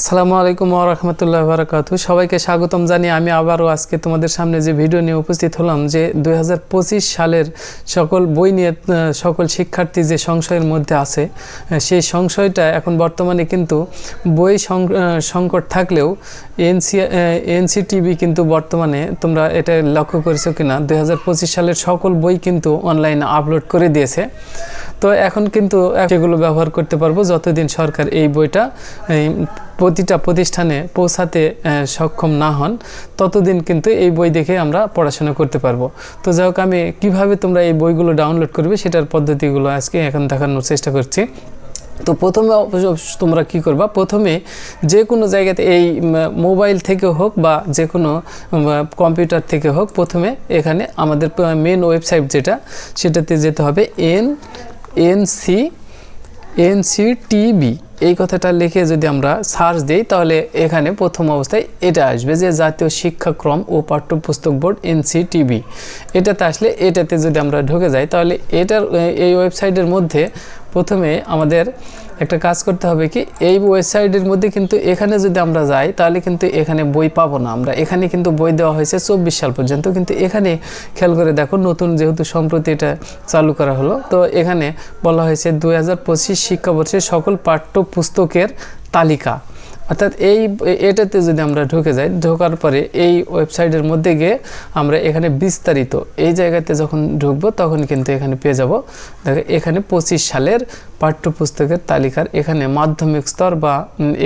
আসসালামু আলাইকুম রহমতুল্লাহ বারাকাতু সবাইকে স্বাগতম জানিয়ে আমি আবারও আজকে তোমাদের সামনে যে ভিডিও নিয়ে উপস্থিত হলাম যে দু হাজার পঁচিশ সালের সকল বই নিয়ে সকল শিক্ষার্থী যে সংশয়ের মধ্যে আছে সেই সংশয়টা এখন বর্তমানে কিন্তু বই সংকট থাকলেও এনসি এনসিটিভি কিন্তু বর্তমানে তোমরা এটা লক্ষ্য করেছ কিনা দু হাজার পঁচিশ সালের সকল বই কিন্তু অনলাইনে আপলোড করে দিয়েছে। তো এখন কিন্তু সেগুলো ব্যবহার করতে পারব যতদিন সরকার এই বইটা প্রতিটা প্রতিষ্ঠানে পৌঁছাতে সক্ষম না হন, ততদিন কিন্তু এই বই দেখে আমরা পড়াশোনা করতে পারব। তো যাই হোক, আমি কীভাবে তোমরা এই বইগুলো ডাউনলোড করবে সেটার পদ্ধতিগুলো আজকে এখন দেখানোর চেষ্টা করছি। তো প্রথমে তোমরা কি করবা? প্রথমে যে কোনো জায়গাতে এই মোবাইল থেকে হোক বা যে কোনো কম্পিউটার থেকে হোক, প্রথমে এখানে আমাদের মেন ওয়েবসাইট যেটা, সেটাতে যেতে হবে এন এন সি এনসিটিবি এই কথাটা লিখে যদি আমরা সার্চ দিই, তাহলে এখানে প্রথম অবস্থায় এটা আসবে যে জাতীয় শিক্ষাক্রম ও পাঠ্যপুস্তক বোর্ড এনসিটিবি এটাতে আসলে এটাতে যদি আমরা ঢুকে যাই, তাহলে এটার, এই ওয়েবসাইটের মধ্যে প্রথমে আমাদের একটা কাজ করতে হবে কি, এই ওয়েবসাইটের মধ্যে কিন্তু এখানে যদি আমরা যাই, তাহলে কিন্তু এখানে বই পাবো না। আমরা এখানে কিন্তু বই দেওয়া হয়েছে চব্বিশ সাল পর্যন্ত। কিন্তু এখানে খেয়াল করে দেখো, নতুন যেহেতু সম্প্রতি এটা চালু করা হলো, তো এখানে বলা হয়েছে দু হাজার পঁচিশ শিক্ষাবর্ষের সকল পাঠ্য পুস্তকের তালিকা। অর্থাৎ এই, এটাতে যদি আমরা ঢুকে যাই, ঢোকার পরে এই ওয়েবসাইটের মধ্যে গিয়ে আমরা এখানে বিস্তারিত, এই জায়গাতে যখন ঢুকবো তখন কিন্তু এখানে পেয়ে যাব। দেখো, এখানে পঁচিশ সালের পাঠ্যপুস্তকের তালিকার এখানে মাধ্যমিক স্তর বা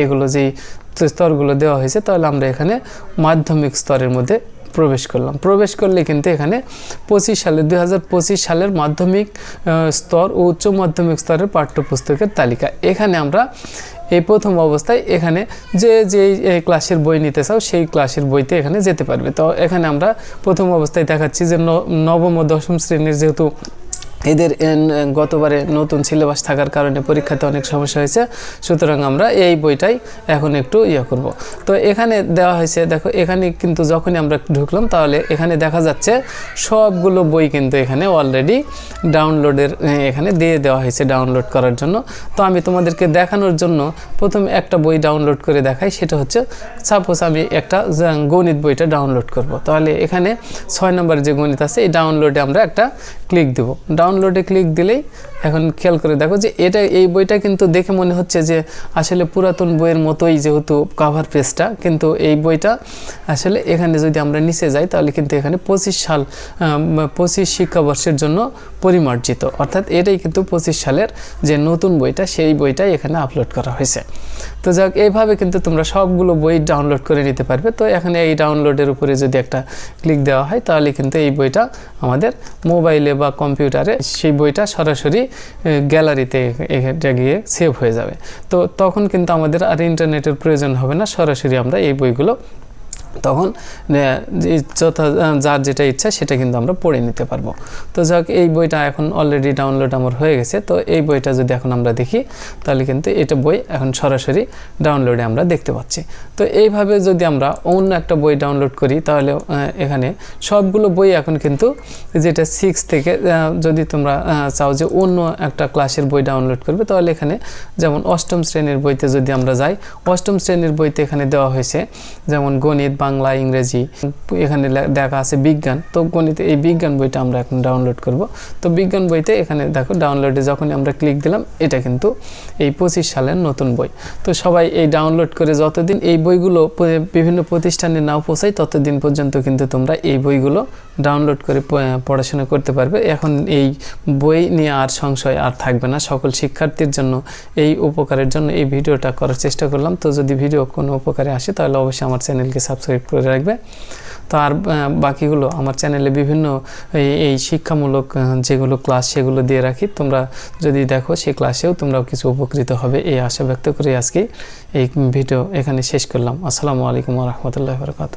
এগুলো যেই স্তরগুলো দেওয়া হয়েছে, তাহলে আমরা এখানে মাধ্যমিক স্তরের মধ্যে প্রবেশ করলাম। প্রবেশ করলে কিন্তু এখানে পঁচিশ সালে দু হাজার পঁচিশ সালের মাধ্যমিক স্তর ও উচ্চ মাধ্যমিক স্তরের পাঠ্যপুস্তকের তালিকা। এখানে আমরা এই প্রথম অবস্থায় এখানে যে যে ক্লাসের বই নিতে চাও, সেই ক্লাসের বইতে এখানে যেতে পারবে। তো এখানে আমরা প্রথম অবস্থায় দেখাচ্ছি যে নবম ও দশম শ্রেণির যেহেতু এদের গতবারে নতুন সিলেবাস থাকার কারণে পরীক্ষাতে অনেক সমস্যা হয়েছে। সুতরাং আমরা এই বইটাই এখন একটু ইয়ে করব। তো এখানে দেওয়া হয়েছে, দেখো, এখানে কিন্তু যখনই আমরা ঢুকলাম, তাহলে এখানে দেখা যাচ্ছে সবগুলো বই কিন্তু এখানে অলরেডি ডাউনলোডের এখানে দিয়ে দেওয়া হয়েছে ডাউনলোড করার জন্য। তো আমি তোমাদেরকে দেখানোর জন্য প্রথম একটা বই ডাউনলোড করে দেখাই, সেটা হচ্ছে সাপোজ আমি একটা গণিত বইটা ডাউনলোড করব। তাহলে এখানে ছয় নম্বর যে গণিত আছে, এই ডাউনলোডে আমরা একটা ক্লিক দেব। ডাউনলোডে ক্লিক দিলেই এখন খেয়াল করে দেখো যে এটা, এই বইটা কিন্তু দেখে মনে হচ্ছে যে আসলে পুরাতন বইয়ের মতোই যেহেতু কাভার পেজটা কিন্তু এই বইটা আসলে এখানে যদি আমরা নিচে যাই তাহলে কিন্তু এখানে পঁচিশ সাল পঁচিশ শিক্ষাবর্ষের জন্য পরিমার্জিত। অর্থাৎ এটাই কিন্তু পঁচিশ সালের যে নতুন বইটা, সেই বইটাই এখানে আপলোড করা হয়েছে। তো যাক, এইভাবে কিন্তু তোমরা সবগুলো বই ডাউনলোড করে নিতে পারবে। তো এখানে এই ডাউনলোডের উপরে যদি একটা ক্লিক দেওয়া হয় তাহলে কিন্তু এই বইটা আমাদের মোবাইলে বা কম্পিউটারে সেই বইটা সরাসরি গ্যালারিতে এটা গিয়ে সেভ হয়ে যাবে। তো তখন কিন্তু আমাদের আর ইন্টারনেটের প্রয়োজন হবে না, সরাসরি আমরা এই বইগুলো তখন যথা যার যেটা ইচ্ছা সেটা কিন্তু আমরা পড়ে নিতে পারব। তো যাক, এই বইটা এখন অলরেডি ডাউনলোড আমার হয়ে গেছে। তো এই বইটা যদি এখন আমরা দেখি, তাহলে কিন্তু এটা বই এখন সরাসরি ডাউনলোডে আমরা দেখতে পাচ্ছি। তো এইভাবে যদি আমরা অন্য একটা বই ডাউনলোড করি, তাহলে এখানে সবগুলো বই এখন কিন্তু যেটা সিক্স থেকে যদি তোমরা চাও যে অন্য একটা ক্লাসের বই ডাউনলোড করবে, তাহলে এখানে যেমন অষ্টম শ্রেণির বইতে যদি আমরা যাই, অষ্টম শ্রেণির বইতে এখানে দেওয়া হয়েছে, যেমন গণিত বাংলা, ইংরেজি, এখানে দেখা আছে বিজ্ঞান। তো গণিত এই বিজ্ঞান বইটা আমরা এখন ডাউনলোড করব। তো বিজ্ঞান বইতে এখানে দেখো ডাউনলোডে যখন আমরা ক্লিক দিলাম, এটা কিন্তু এই পঁচিশ সালের নতুন বই। তো সবাই এই ডাউনলোড করে যতদিন এই বইগুলো বিভিন্ন প্রতিষ্ঠানে নাও পৌঁছায়, ততদিন পর্যন্ত কিন্তু তোমরা এই বইগুলো ডাউনলোড করে পড়াশোনা করতে পারবে। এখন এই বই নিয়ে আর সংশয় আর থাকবে না। সকল শিক্ষার্থীর জন্য এই উপকারের জন্য এই ভিডিওটা করার চেষ্টা করলাম। তো যদি ভিডিও কোনো উপকারে আসে, তাহলে অবশ্যই আমার চ্যানেলকে সাবস্ক্রাইব করে রাখবে। তো আর বাকিগুলো আমার চ্যানেলে বিভিন্ন এই এই শিক্ষামূলক যেগুলো ক্লাস সেগুলো দিয়ে রাখি, তোমরা যদি দেখো সেই ক্লাসেও তোমরাও কিছু উপকৃত হবে। এই আশা ব্যক্ত করে আজকে এই ভিডিও এখানে শেষ করলাম। আসসালামু আলাইকুম রহমতুল্লাহ বরকাত